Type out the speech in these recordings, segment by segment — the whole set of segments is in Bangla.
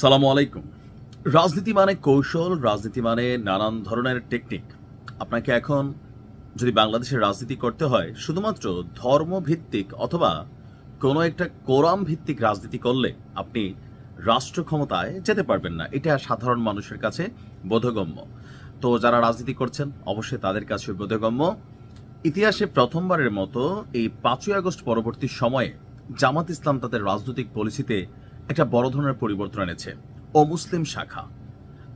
সালামু আলাইকুম। রাজনীতি মানে কৌশল, রাজনীতি মানে নানান ধরনের টেকনিক আপনাকে এখন যদি বাংলাদেশের রাজনীতি করতে হয়, শুধুমাত্র ধর্মভিত্তিক অথবা কোনো একটা কোরাম ভিত্তিক রাজনীতি করলে আপনি রাষ্ট্র ক্ষমতায় যেতে পারবেন না। এটা সাধারণ মানুষের কাছে বোধগম্য। তো যারা রাজনীতি করছেন, অবশ্যই তাদের কাছে বোধগম্য। ইতিহাসে প্রথমবারের মতো এই পাঁচই আগস্ট পরবর্তী সময়ে জামাত ইসলাম তাদের রাজনৈতিক পলিসিতে একটা বড় ধরনের পরিবর্তন এনেছে। অমুসলিম শাখা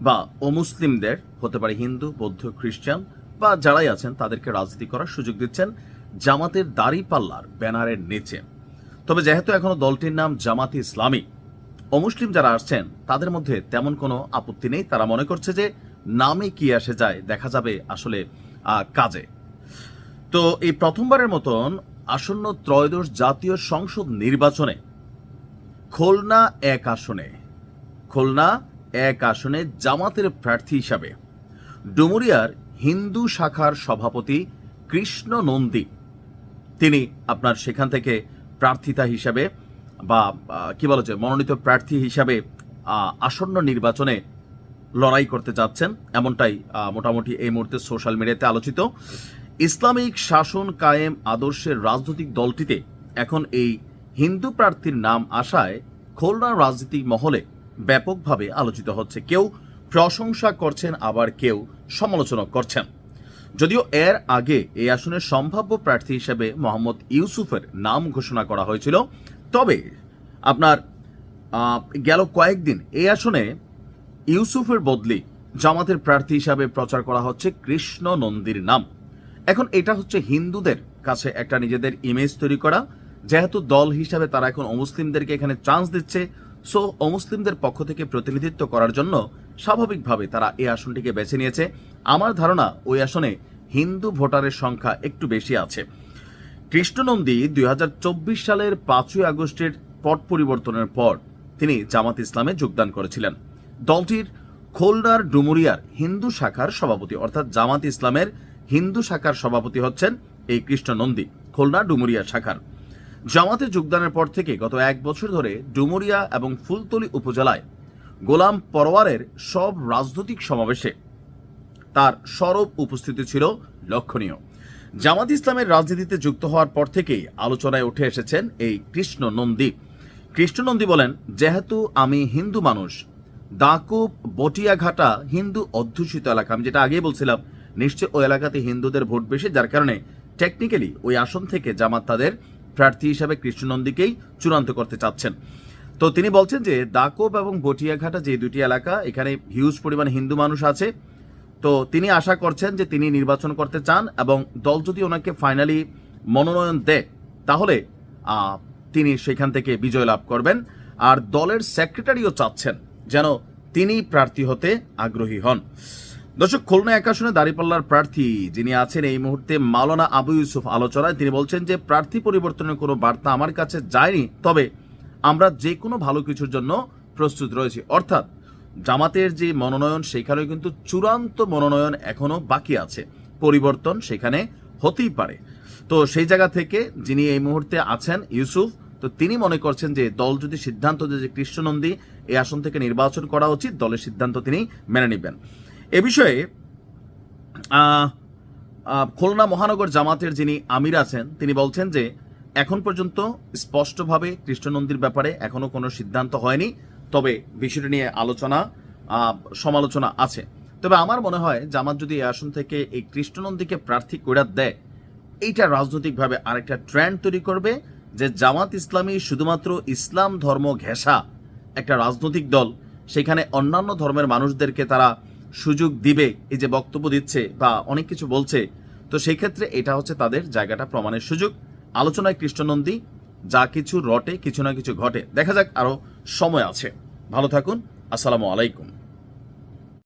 বা অমুসলিমদের, হতে পারে হিন্দু, বৌদ্ধ, খ্রিস্টান বা যারাই আছেন, তাদেরকে রাজনীতি করার সুযোগ দিচ্ছেন জামাতের দাড়ি পাল্লার ব্যানারের নিচে। তবে যেহেতু এখনও দলটির নাম জামাতি ইসলামী, অমুসলিম যারা আসছেন, তাদের মধ্যে তেমন কোনো আপত্তি নেই। তারা মনে করছে যে নামে কি আসে যায়, দেখা যাবে আসলে কাজে। তো এই প্রথমবারের মতন আসন্ন ত্রয়োদশ জাতীয় সংসদ নির্বাচনে খুলনা এক আসনে। খুলনা এক আসনে জামাতের প্রার্থী হিসাবে। ডুমুরিয়ার হিন্দু শাখার সভাপতি কৃষ্ণ নন্দী। তিনি আপনার সেখান থেকে প্রার্থিতা হিসাবে বা কি বলা যায় মনোনীত প্রার্থী হিসাবে আসন্ন নির্বাচনে লড়াই করতে যাচ্ছেন। এমনটাই মোটামুটি এই মুহূর্তে সোশ্যাল মিডিয়াতে আলোচিত। ইসলামিক শাসন কায়েম আদর্শের রাজনৈতিক দলটিতে এখন এই হিন্দু প্রার্থীর নাম আসায় খুলনা রাজনীতিক মহলে ব্যাপকভাবে আলোচিত হচ্ছে। কেউ প্রশংসা করছেন, আবার কেউ সমালোচনা করছেন। যদিও এর আগে এই আসনের সম্ভাব্য প্রার্থী হিসেবে মোহাম্মদ ইউসুফের নাম ঘোষণা করা হয়েছিল। তবে আপনার গেল কয়েকদিন এই আসনে ইউসুফের বদলি জামাতের প্রার্থী হিসাবে প্রচার করা হচ্ছে কৃষ্ণ নন্দীর নাম। এখন এটা হচ্ছে হিন্দুদের কাছে একটা নিজেদের ইমেজ তৈরি করা। যেহেতু দল হিসাবে তারা এখন অমুসলিমদেরকে এখানে চান্স দিচ্ছে সো অমুসলিমদের পক্ষ থেকে প্রতিনিধিত্ব করার জন্য স্বাভাবিকভাবে তারা এই আসনটিকে বেছে নিয়েছে। আমার ধারণা ওই আসনে হিন্দু ভোটারের সংখ্যা একটু বেশি আছে। কৃষ্ণনন্দী দুই সালের পাঁচই আগস্টের পট পরিবর্তনের পর তিনি জামাত ইসলামে যোগদান করেছিলেন। দলটির খোলনার ডুমুরিয়ার হিন্দু শাখার সভাপতি অর্থাৎ জামাত ইসলামের হিন্দু শাখার সভাপতি হচ্ছেন এই কৃষ্ণনন্দী, খুলনা ডুমুরিয়া শাখার। জামাতে যোগদানের পর থেকে গত এক বছর ধরে ডুমুরিয়া এবং ফুলতলি উপজেলায় গোলাম পরওয়ারের সব রাজনৈতিক সমাবেশে তার সরব উপস্থিতি ছিল লক্ষণীয়। জামাত ইসলামের রাজনীতিতে যুক্ত হওয়ার পর থেকেই আলোচনায় উঠে এসেছেন এই কৃষ্ণ নন্দী কৃষ্ণ নন্দী বলেন, যেহেতু আমি হিন্দু মানুষ, দাকুব বটিয়াঘাটা হিন্দু অধ্যুষিত এলাকা। আমি যেটা আগেই বলছিলাম নিশ্চয় ওই এলাকাতে হিন্দুদের ভোট বেশি, যার কারণে টেকনিক্যালি ওই আসন থেকে জামাত তাদের প্রার্থী হিসাবে কৃষ্ণনন্দীকেই চূড়ান্ত করতে চাচ্ছেন। তো তিনি বলছেন যে দাকোব এবং বটিয়াঘাটা যে দুটি এলাকা, এখানে হিউজ পরিমাণ হিন্দু মানুষ আছে। তো তিনি আশা করছেন যে তিনি নির্বাচন করতে চান এবং দল যদি ওনাকে ফাইনালি মনোনয়ন দেয়, তাহলে তিনি সেখান থেকে বিজয় লাভ করবেন। আর দলের সেক্রেটারিও চাচ্ছেন যেন তিনি প্রার্থী হতে আগ্রহী হন। দর্শক, খুলনা এক আসনে দাঁড়িপাল্লার প্রার্থী যিনি আছেন এই মুহূর্তে মাওলানা আবু ইউসুফ আলোচনায়। তিনি বলছেন যে, প্রার্থী পরিবর্তনের কোনো বার্তা আমার কাছে যায়নি, তবে আমরা যে কোনো ভালো কিছুর জন্য প্রস্তুত রয়েছি। অর্থাৎ জামাতের যে মনোনয়ন সেখানেও কিন্তু চূড়ান্ত মনোনয়ন এখনও বাকি আছে। পরিবর্তন সেখানে হতেই পারে। তো সেই জায়গা থেকে যিনি এই মুহূর্তে আছেন ইউসুফ, তো তিনি মনে করছেন যে, দল যদি সিদ্ধান্ত দেয় যে কৃষ্ণনন্দী এই আসন থেকে নির্বাচন করা উচিত, দলের সিদ্ধান্ত তিনি মেনে নেবেন। এ বিষয়ে খুলনা মহানগর জামাতের যিনি আমির আছেন, তিনি বলছেন যে, এখন পর্যন্ত স্পষ্টভাবে কৃষ্ণনন্দীর ব্যাপারে এখনও কোনো সিদ্ধান্ত হয়নি, তবে বিষয়টি নিয়ে আলোচনা সমালোচনা আছে। তবে আমার মনে হয় জামাত যদি এই আসন থেকে এই কৃষ্ণনন্দীকে প্রার্থী করে দেয়, এইটা রাজনৈতিকভাবে আরেকটা ট্রেন্ড তৈরি করবে যে জামাত ইসলামী শুধুমাত্র ইসলাম ধর্ম ঘেঁষা একটা রাজনৈতিক দল, সেখানে অন্যান্য ধর্মের মানুষদেরকে তারা সুযোগ দিবে, এই যে বক্তব্য দিচ্ছে বা অনেক কিছু বলছে, তো সেই ক্ষেত্রে এটা হচ্ছে তাদের জায়গাটা প্রমাণের সুযোগ। আলোচনায় কৃষ্ণনন্দী, যা কিছু রটে, কিছু না কিছু ঘটে। দেখা যাক আরও সময় আছে। ভালো থাকুন, আসসালামু আলাইকুম।